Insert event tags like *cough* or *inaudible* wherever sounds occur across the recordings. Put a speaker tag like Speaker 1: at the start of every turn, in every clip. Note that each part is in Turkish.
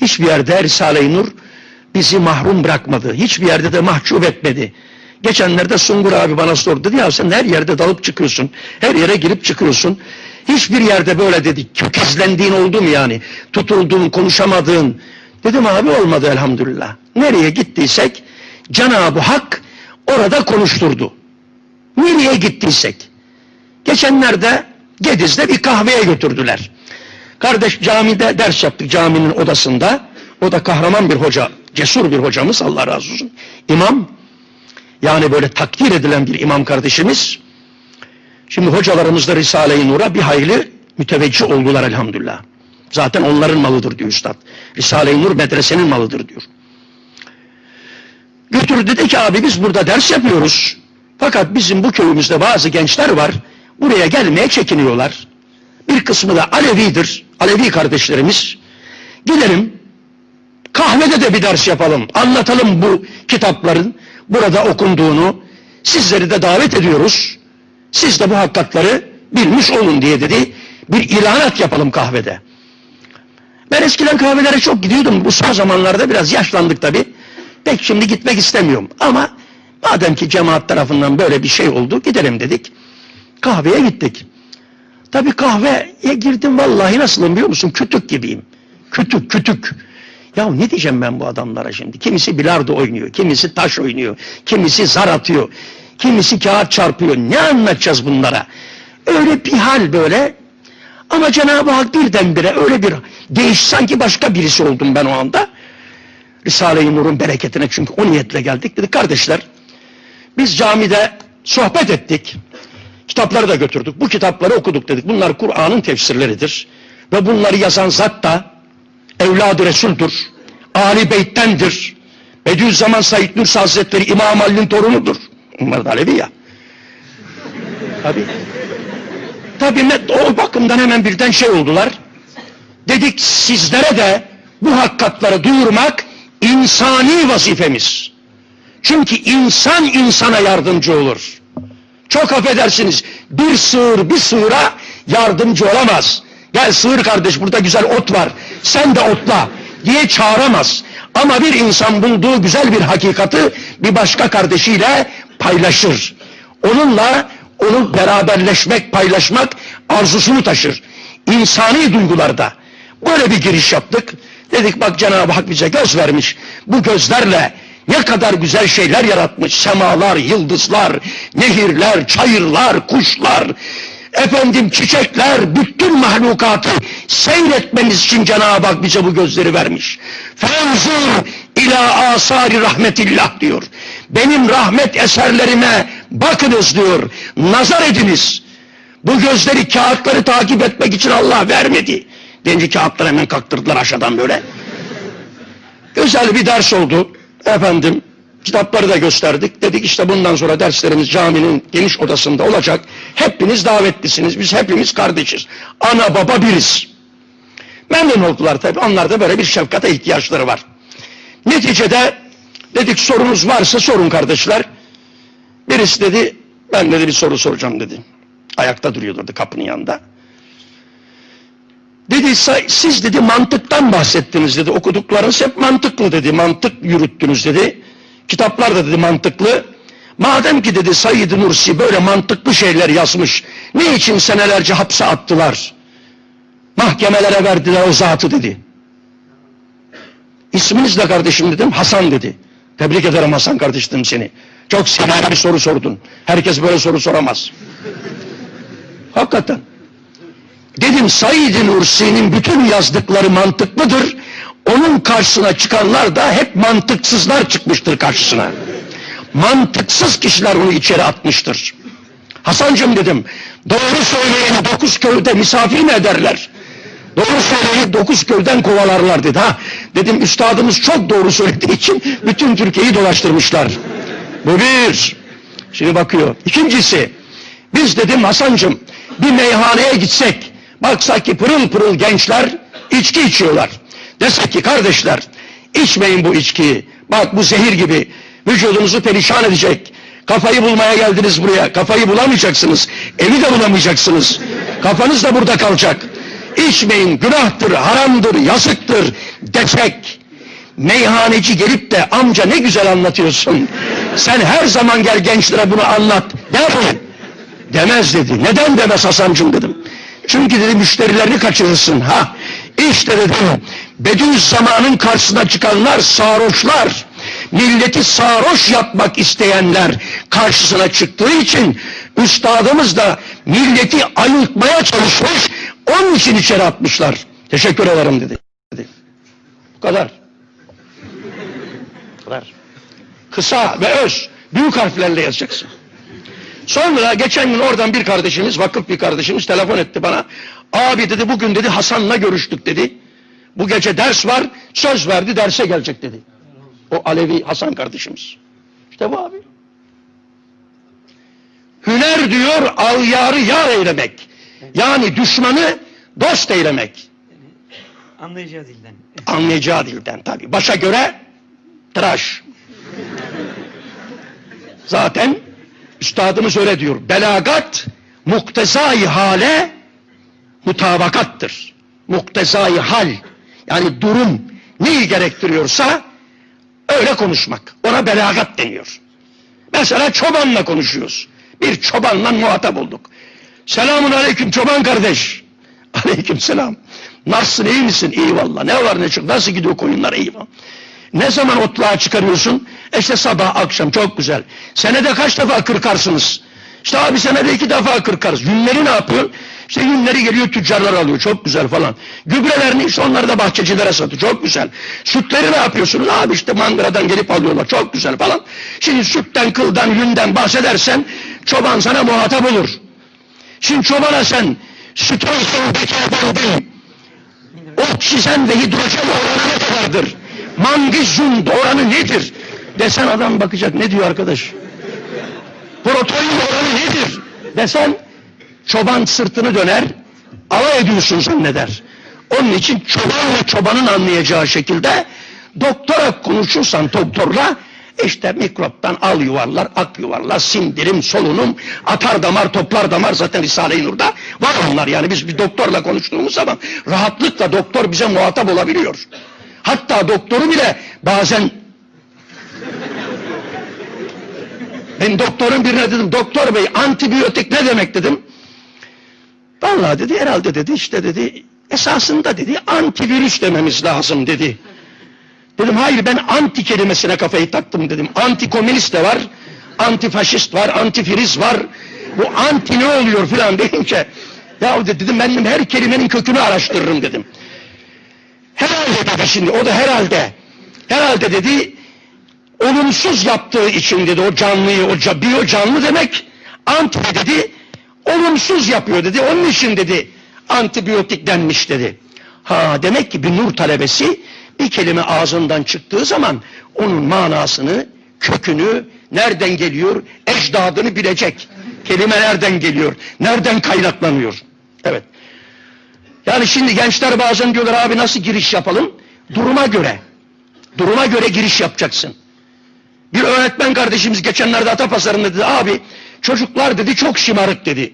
Speaker 1: Hiçbir yerde Risale-i Nur bizi mahrum bırakmadı. Hiçbir yerde de mahcup etmedi. Geçenlerde Sungur abi bana sordu. Dedi ya sen her yerde dalıp çıkıyorsun. Her yere girip çıkıyorsun. Hiçbir yerde böyle dedi. Tökezlendiğin oldu mu yani? Tutulduğun, konuşamadığın. Dedim abi olmadı elhamdülillah. Nereye gittiysek Cenab-ı Hak orada konuşturdu. Nereye gittiysek. Geçenlerde Gediz'de bir kahveye götürdüler. Kardeş camide ders yaptık caminin odasında. O da kahraman bir hoca, cesur bir hocamız Allah razı olsun. İmam, yani böyle takdir edilen bir imam kardeşimiz. Şimdi hocalarımız da Risale-i Nur'a bir hayli müteveccih oldular elhamdülillah. Zaten onların malıdır diyor üstad. Risale-i Nur medresenin malıdır diyor. Götür dedi ki abi biz burada ders yapıyoruz. Fakat bizim bu köyümüzde bazı gençler var. Buraya gelmeye çekiniyorlar. Bir kısmı da Alevidir. Alevi kardeşlerimiz. Gidelim kahvede de bir ders yapalım. Anlatalım bu kitapların burada okunduğunu. Sizleri de davet ediyoruz. Siz de bu hakikatları bilmiş olun diye dedi. Bir ilanat yapalım kahvede. Ben eskiden kahvelere çok gidiyordum. Bu son zamanlarda biraz yaşlandık tabi. Pek şimdi gitmek istemiyorum. Ama madem ki cemaat tarafından böyle bir şey oldu gidelim dedik. Kahveye gittik. Tabi kahveye girdim vallahi nasılım biliyor musun? Kütük gibiyim. Kütük kütük. Ya ne diyeceğim ben bu adamlara şimdi? Kimisi bilardo oynuyor, kimisi taş oynuyor, kimisi zar atıyor, kimisi kağıt çarpıyor. Ne anlatacağız bunlara? Öyle bir hal böyle. Ama Cenab-ı Hak birdenbire öyle bir değiş sanki başka birisi oldum ben o anda. Risale-i Nur'un bereketine çünkü o niyetle geldik. Dedik kardeşler biz camide sohbet ettik. Kitapları da götürdük. Bu kitapları okuduk dedik. Bunlar Kur'an'ın tefsirleridir. Ve bunları yazan zat da evladı Resul'dur. Ali Beyt'tendir. Bediüzzaman Said Nursi Hazretleri İmam Ali'nin torunudur. Bunlar da Alevi ya. Tabii met- o bakımdan hemen birden şey oldular. Dedik sizlere de bu hakikatları duyurmak insani vazifemiz. Çünkü insan insana yardımcı olur. Çok affedersiniz bir sığır bir sığıra yardımcı olamaz. Gel sığır kardeş burada güzel ot var sen de otla diye çağıramaz. Ama bir insan bulduğu güzel bir hakikati bir başka kardeşiyle paylaşır. Onunla onu beraberleşmek, paylaşmak arzusunu taşır. İnsani duygularda. Böyle bir giriş yaptık. Dedik bak Cenab-ı Hak bize göz vermiş. Bu gözlerle ne kadar güzel şeyler yaratmış. Semalar, yıldızlar, nehirler, çayırlar, kuşlar, efendim çiçekler, bütün mahlukatı seyretmemiz için Cenab-ı Hak bize bu gözleri vermiş. Fenzur ila asari rahmetillah diyor. Benim rahmet eserlerime bakınız diyor. Nazar ediniz. Bu gözleri kağıtları takip etmek için Allah vermedi. Deyince kağıtları hemen kalktırdılar aşağıdan böyle. Güzel bir ders oldu. Efendim kitapları da gösterdik. Dedik işte bundan sonra derslerimiz caminin geniş odasında olacak. Hepiniz davetlisiniz. Biz hepimiz kardeşiz. Ana baba biriz. Memnun oldular tabii. Onlar da böyle bir şefkate ihtiyaçları var. Neticede dedik sorunuz varsa sorun kardeşler. Birisi dedi ben dedi bir soru soracağım dedi. Ayakta duruyordu kapının yanında. Dedi "sa- siz dedi mantıktan bahsettiniz dedi. Okuduklarınız hep mantıklı dedi. Mantık yürüttünüz dedi. Kitaplar da dedi mantıklı. Madem ki dedi Said Nursi böyle mantıklı şeyler yazmış. Ne için senelerce hapse attılar? Mahkemelere verdiler o zatı dedi. İsminiz ne kardeşim dedim. Hasan dedi. Tebrik ederim Hasan kardeşim seni. Çok sever bir soru sordun. Herkes böyle soru soramaz. Hakikaten. Dedim Said Nursi'nin bütün yazdıkları mantıklıdır. Onun karşısına çıkanlar da hep mantıksızlar çıkmıştır karşısına. Mantıksız kişiler onu içeri atmıştır. Hasancım dedim, doğru söyleyeni dokuz köyde misafir mi ederler? Doğru söyleyeni dokuz köyden kovalarlar dedi. Ha, dedim üstadımız çok doğru söylediği için bütün Türkiye'yi dolaştırmışlar. Bu bir. Şimdi bakıyor. İkincisi, biz dedim Hasancım bir meyhaneye gitsek, baksak ki pırıl pırıl gençler içki içiyorlar. Desek ki kardeşler içmeyin bu içkiyi. Bak bu zehir gibi vücudunuzu perişan edecek. Kafayı bulmaya geldiniz buraya. Kafayı bulamayacaksınız. Evi de bulamayacaksınız. Kafanız da burada kalacak. içmeyin günahtır, haramdır, yazıktır desek meyhaneci gelip de amca ne güzel anlatıyorsun. Sen her zaman gel gençlere bunu anlat. Der mi? Demez dedi. Neden demez Hasan'cığım dedim. Çünkü dedi müşterilerini kaçırırsın. Ha işte dedim Bediüzzaman'ın karşısına çıkanlar sarhoşlar. Milleti sarhoş yapmak isteyenler karşısına çıktığı için üstadımız da milleti ayıltmaya çalışmış. Onun için içeri atmışlar. Teşekkür ederim dedi. dedi. Bu kadar. Bu kadar. Kısa ve öz. Büyük harflerle yazacaksın. Sonra geçen gün oradan bir kardeşimiz, vakıf bir kardeşimiz telefon etti bana. Abi dedi bugün dedi Hasan'la görüştük dedi. Bu gece ders var, söz verdi derse gelecek dedi. O Alevi Hasan kardeşimiz. İşte bu abi. Hüner diyor al yarı yar eylemek. Yani düşmanı dost eylemek.
Speaker 2: Anlayacağı dilden.
Speaker 1: Anlayacağı dilden tabii. Başa göre tıraş. Zaten üstadımız öyle diyor. Belagat muktezai hale mutabakattır. Muktezai hal yani durum neyi gerektiriyorsa öyle konuşmak. Ona belagat deniyor. Mesela çobanla konuşuyoruz. Bir çobanla muhatap olduk. Selamun aleyküm çoban kardeş. *laughs* Aleyküm selam. Nasılsın iyi misin? İyi valla. Ne var ne çok. Nasıl gidiyor koyunlar? İyi valla. Ne zaman otluğa çıkarıyorsun? E sabah akşam çok güzel. Senede kaç defa kırkarsınız? İşte abi senede iki defa kırkarız. Yünleri ne yapıyorsun? İşte yünleri geliyor tüccarlar alıyor. Çok güzel falan. Gübrelerini işte onları da bahçecilere satıyor. Çok güzel. Sütleri ne yapıyorsunuz? Abi işte mandıradan gelip alıyorlar. Çok güzel falan. Şimdi sütten, kıldan, yünden bahsedersen çoban sana muhatap olur. Şimdi çobana sen süt olsun bekardan değil. Oksijen ve hidrojen oranı ne kadardır? Mangizyum oranı nedir? Desen adam bakacak ne diyor arkadaş? Protein oranı nedir? Desen çoban sırtını döner, alay ediyorsun zanneder. Onun için çobanla çobanın anlayacağı şekilde doktora konuşursan doktorla işte mikroptan al yuvarlar, ak yuvarlar, sindirim, solunum, atar damar, toplar damar zaten Risale-i Nur'da var onlar yani biz bir doktorla konuştuğumuz zaman rahatlıkla doktor bize muhatap olabiliyor. Hatta doktoru bile bazen ben doktorun birine dedim doktor bey antibiyotik ne demek dedim. Vallahi dedi herhalde dedi işte dedi esasında dedi antivirüs dememiz lazım dedi. Dedim hayır ben anti kelimesine kafayı taktım dedim. Antikomünist de var, antifaşist var, antifriz var. Bu anti ne oluyor filan *laughs* deyince ya dedim ben her kelimenin kökünü araştırırım dedim. Herhalde dedi şimdi o da herhalde. Herhalde dedi olumsuz yaptığı için dedi o canlıyı, o ca- biyo canlı demek anti dedi olumsuz yapıyor dedi. Onun için dedi antibiyotik denmiş dedi. Ha demek ki bir nur talebesi bir kelime ağzından çıktığı zaman onun manasını, kökünü, nereden geliyor, ecdadını bilecek. Kelime nereden geliyor, nereden kaynaklanıyor. Evet. Yani şimdi gençler bazen diyorlar abi nasıl giriş yapalım? Duruma göre. Duruma göre giriş yapacaksın. Bir öğretmen kardeşimiz geçenlerde Atapazarı'nda dedi abi çocuklar dedi çok şımarık dedi.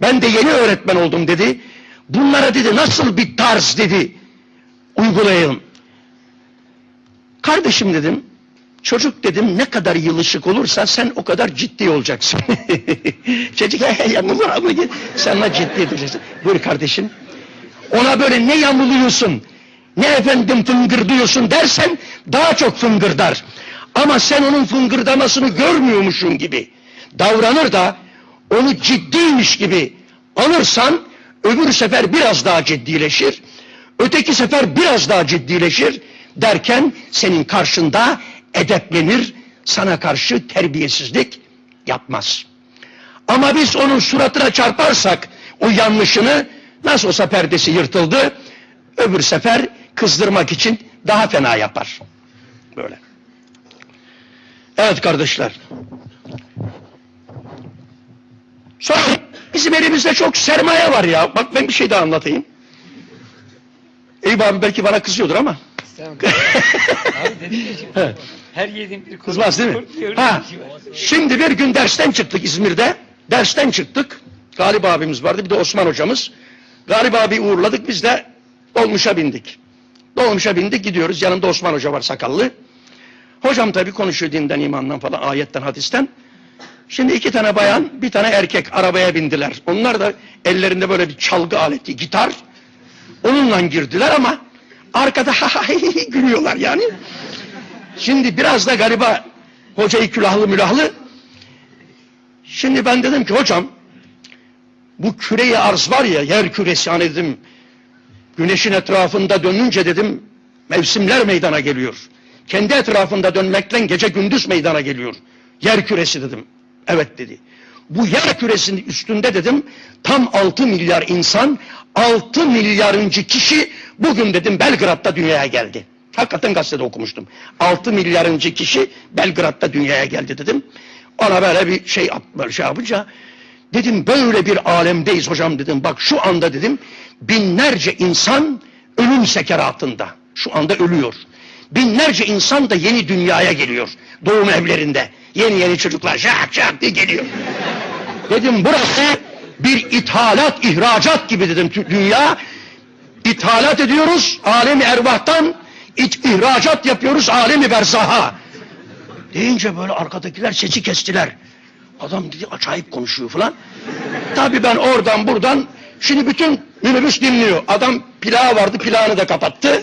Speaker 1: Ben de yeni öğretmen oldum dedi. Bunlara dedi nasıl bir tarz dedi uygulayalım. Kardeşim dedim çocuk dedim ne kadar yılışık olursa sen o kadar ciddi olacaksın. *laughs* Çocuk yalnız abi sen ona ciddi edeceksin. Buyur kardeşim. Ona böyle ne yamuluyorsun ne efendim fıngırdıyorsun dersen daha çok fıngırdar. Ama sen onun fıngırdamasını görmüyormuşsun gibi davranır da onu ciddiymiş gibi alırsan öbür sefer biraz daha ciddileşir. Öteki sefer biraz daha ciddileşir derken senin karşında edeplenir, sana karşı terbiyesizlik yapmaz. Ama biz onun suratına çarparsak o yanlışını nasıl olsa perdesi yırtıldı, öbür sefer kızdırmak için daha fena yapar. Böyle. Evet kardeşler. Sonra bizim elimizde çok sermaye var ya. Bak ben bir şey daha anlatayım. Eyüp abi belki bana kızıyordur ama. *laughs*
Speaker 2: Abi dedim ya şimdi.
Speaker 1: Evet.
Speaker 2: Her yediğim bir
Speaker 1: Kızmaz değil mi? Ha, şimdi bir gün dersten çıktık İzmir'de. Dersten çıktık. Galip abimiz vardı bir de Osman hocamız. Galiba bir uğurladık biz de dolmuşa bindik. Dolmuşa bindik gidiyoruz. Yanımda Osman Hoca var sakallı. Hocam tabii konuşuyor dinden, imandan falan, ayetten, hadisten. Şimdi iki tane bayan, bir tane erkek arabaya bindiler. Onlar da ellerinde böyle bir çalgı aleti, gitar. Onunla girdiler ama arkada *laughs* ha ha gülüyorlar yani. Şimdi biraz da galiba hocayı külahlı mülahlı. Şimdi ben dedim ki hocam bu küreyi arz var ya yer küresi hani dedim güneşin etrafında dönünce dedim mevsimler meydana geliyor. Kendi etrafında dönmekten gece gündüz meydana geliyor. Yer küresi dedim. Evet dedi. Bu yer küresinin üstünde dedim tam 6 milyar insan 6 milyarıncı kişi bugün dedim Belgrad'da dünyaya geldi. Hakikaten gazetede okumuştum. 6 milyarıncı kişi Belgrad'da dünyaya geldi dedim. Ona böyle bir şey, böyle şey yapınca dedim böyle bir alemdeyiz hocam dedim. Bak şu anda dedim binlerce insan ölüm sekeratında. Şu anda ölüyor. Binlerce insan da yeni dünyaya geliyor. Doğum evlerinde. Yeni yeni çocuklar şak şak diye geliyor. Dedim burası bir ithalat, ihracat gibi dedim dünya. İthalat ediyoruz alemi ervahtan, iç, ihracat yapıyoruz alemi berzaha. Deyince böyle arkadakiler sesi kestiler. Adam dedi acayip konuşuyor falan. Tabii ben oradan buradan şimdi bütün minibüs dinliyor. Adam plağı vardı plağını da kapattı.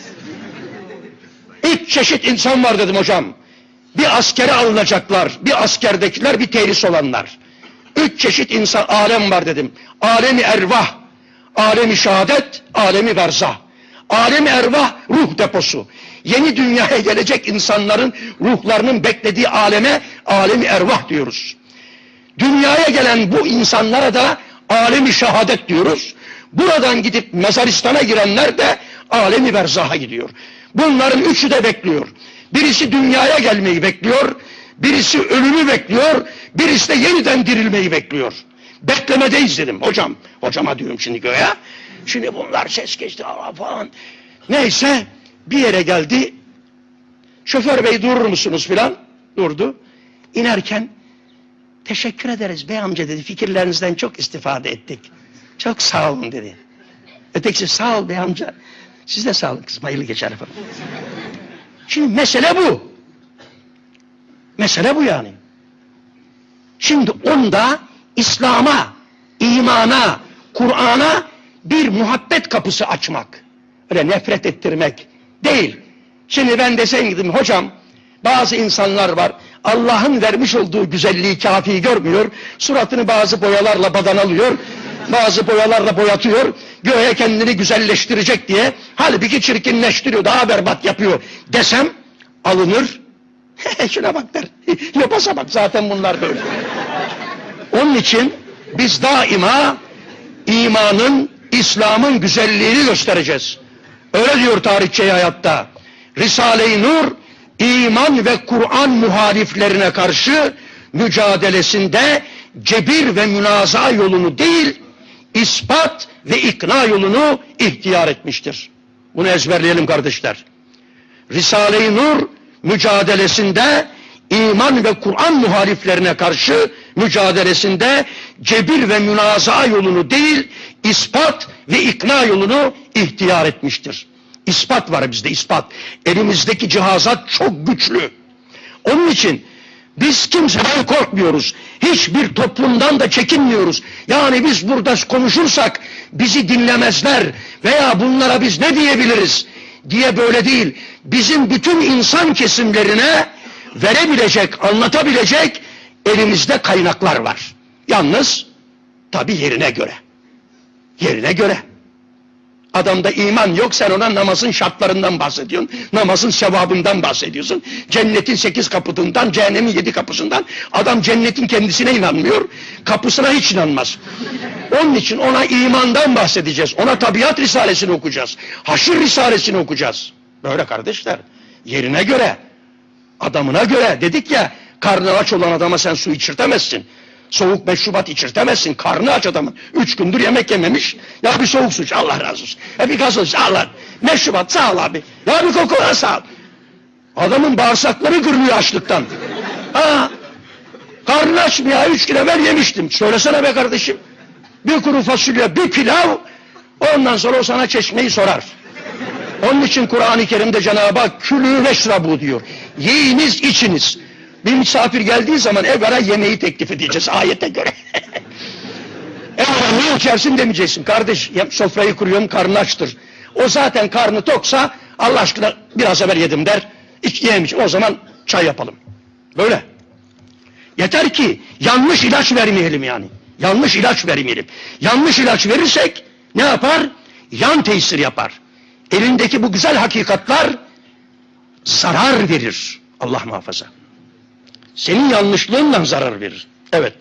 Speaker 1: Üç çeşit insan var dedim hocam. Bir askere alınacaklar, bir askerdekiler, bir tehlis olanlar. Üç çeşit insan, alem var dedim. Alemi ervah, alemi şehadet, alemi berzah. Alemi ervah ruh deposu. Yeni dünyaya gelecek insanların ruhlarının beklediği aleme alemi ervah diyoruz. Dünyaya gelen bu insanlara da alemi şehadet diyoruz. Buradan gidip mezaristana girenler de alemi berzaha gidiyor. Bunların üçü de bekliyor. Birisi dünyaya gelmeyi bekliyor, birisi ölümü bekliyor, birisi de yeniden dirilmeyi bekliyor. Beklemedeyiz dedim hocam. Hocama diyorum şimdi göğe. Şimdi bunlar ses geçti falan. Neyse bir yere geldi. Şoför bey durur musunuz filan? Durdu. İnerken Teşekkür ederiz bey amca dedi. Fikirlerinizden çok istifade ettik. Çok sağ olun dedi. Ötekisi sağ ol bey amca. Siz de sağ olun kızım. Hayırlı geçer efendim. Şimdi mesele bu. Mesele bu yani. Şimdi onda İslam'a, imana, Kur'an'a bir muhabbet kapısı açmak. Öyle nefret ettirmek değil. Şimdi ben deseydim hocam bazı insanlar var Allah'ın vermiş olduğu güzelliği kafi görmüyor. Suratını bazı boyalarla badanalıyor. Bazı boyalarla boyatıyor. Göğe kendini güzelleştirecek diye. Halbuki çirkinleştiriyor. Daha berbat yapıyor desem alınır. *laughs* Şuna bak der. *laughs* Yapasa bak zaten bunlar böyle. Onun için biz daima imanın, İslam'ın güzelliğini göstereceğiz. Öyle diyor tarihçi hayatta. Risale-i Nur iman ve Kur'an muhaliflerine karşı mücadelesinde cebir ve münaza yolunu değil, ispat ve ikna yolunu ihtiyar etmiştir. Bunu ezberleyelim kardeşler. Risale-i Nur mücadelesinde iman ve Kur'an muhaliflerine karşı mücadelesinde cebir ve münaza yolunu değil, ispat ve ikna yolunu ihtiyar etmiştir. İspat var bizde ispat. Elimizdeki cihazat çok güçlü. Onun için biz kimseden korkmuyoruz. Hiçbir toplumdan da çekinmiyoruz. Yani biz burada konuşursak bizi dinlemezler veya bunlara biz ne diyebiliriz diye böyle değil. Bizim bütün insan kesimlerine verebilecek, anlatabilecek elimizde kaynaklar var. Yalnız tabi yerine göre. Yerine göre. Adamda iman yok sen ona namazın şartlarından bahsediyorsun. Namazın sevabından bahsediyorsun. Cennetin sekiz kapısından, cehennemin yedi kapısından. Adam cennetin kendisine inanmıyor. Kapısına hiç inanmaz. Onun için ona imandan bahsedeceğiz. Ona tabiat risalesini okuyacağız. Haşir risalesini okuyacağız. Böyle kardeşler. Yerine göre, adamına göre dedik ya karnı aç olan adama sen su içirtemezsin. Soğuk meşrubat içirtemezsin. Karnı aç adamın. Üç gündür yemek yememiş. Ya bir soğuk su. Allah razı olsun. Ya bir gazoz Allah. Meşrubat sağ ol abi. Ya bir kokola sağ ol. Adamın bağırsakları kırılıyor açlıktan. Ha. Karnı aç mı ya? Üç gün evvel yemiştim. Söylesene be kardeşim. Bir kuru fasulye, bir pilav. Ondan sonra o sana çeşmeyi sorar. Onun için Kur'an-ı Kerim'de Cenab-ı Hak külü veşrabu diyor. Yiyiniz içiniz. Bir misafir geldiği zaman evvela yemeği teklif edeceğiz ayete göre. *laughs* evvela ne içersin demeyeceksin. Kardeş sofrayı kuruyorum karnı açtır. O zaten karnı toksa Allah aşkına biraz evvel yedim der. İç yemiş. O zaman çay yapalım. Böyle. Yeter ki yanlış ilaç vermeyelim yani. Yanlış ilaç vermeyelim. Yanlış ilaç verirsek ne yapar? Yan tesir yapar. Elindeki bu güzel hakikatlar zarar verir. Allah muhafaza. Senin yanlışlığından zarar verir. Evet.